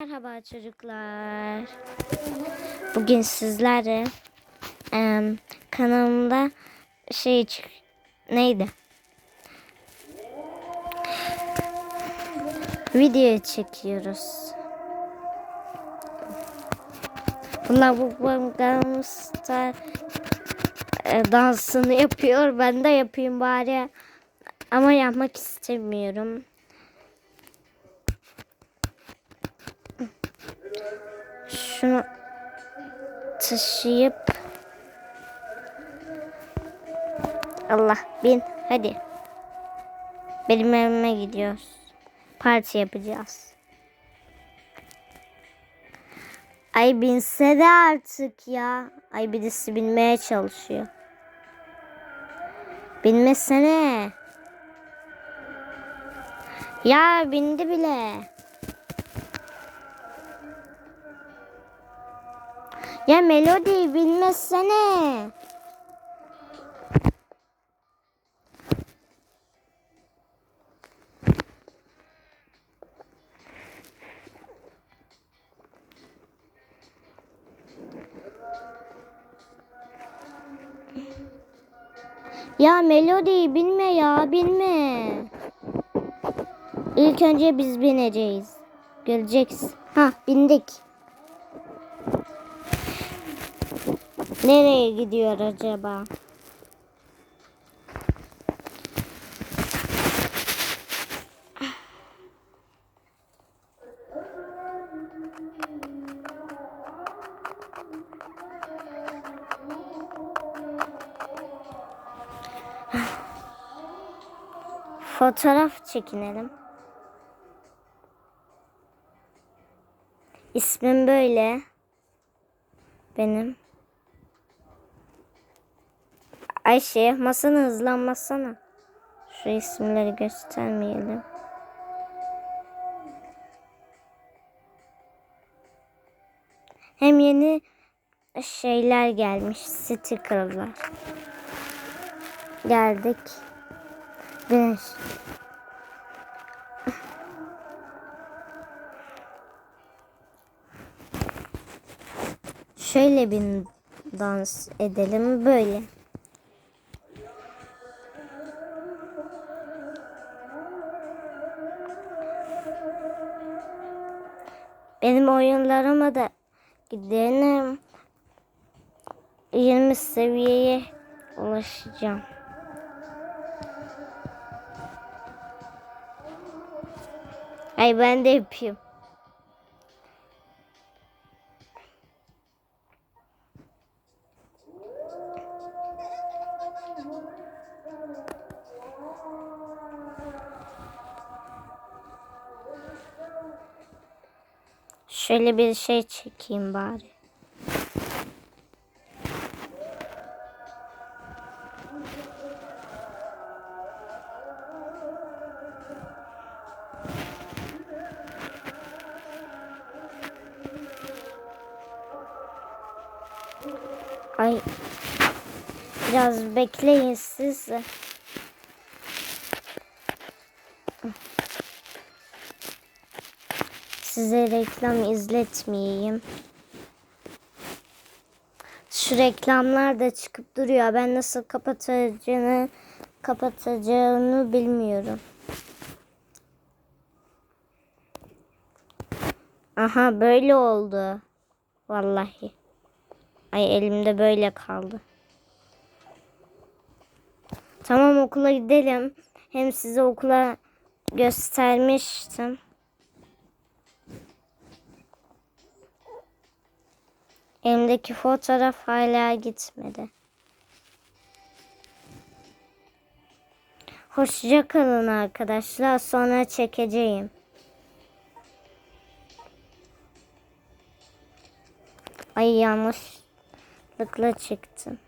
Merhaba çocuklar. Bugün sizlerle em, kanalımda şey neydi? Video çekiyoruz. Bunlar bu Gangnam e, dansını yapıyor. Ben de yapayım bari. Ama yapmak istemiyorum. Şunu taşıyıp Allah bin hadi. Benim evime gidiyoruz. Parti yapacağız. Ay binse de artık ya. Ay birisi binmeye çalışıyor. Binmesene. Ya bindi bile. Ya melodi bilmezsene. Ya melodiyi bilme ya bilme. İlk önce biz bineceğiz. Göreceksin. Ha bindik. Nereye gidiyor acaba? Fotoğraf çekinelim. İsmim böyle. Benim. Ayşe masanı hızlanmasana. Şu isimleri göstermeyelim. Hem yeni şeyler gelmiş. Stickerlar. Geldik. Güneş. Şöyle bir dans edelim böyle. Benim oyunlarıma da gidelim. 20 seviyeye ulaşacağım. Ay ben de yapayım. Şöyle bir şey çekeyim bari. Ay biraz bekleyin siz. Size reklam izletmeyeyim. Şu reklamlar da çıkıp duruyor. Ben nasıl kapatacağını kapatacağını bilmiyorum. Aha böyle oldu. Vallahi. Ay elimde böyle kaldı. Tamam okula gidelim. Hem size okula göstermiştim. Elimdeki fotoğraf hala gitmedi. Hoşça kalın arkadaşlar. Sonra çekeceğim. Ay yanlışlıkla çıktım.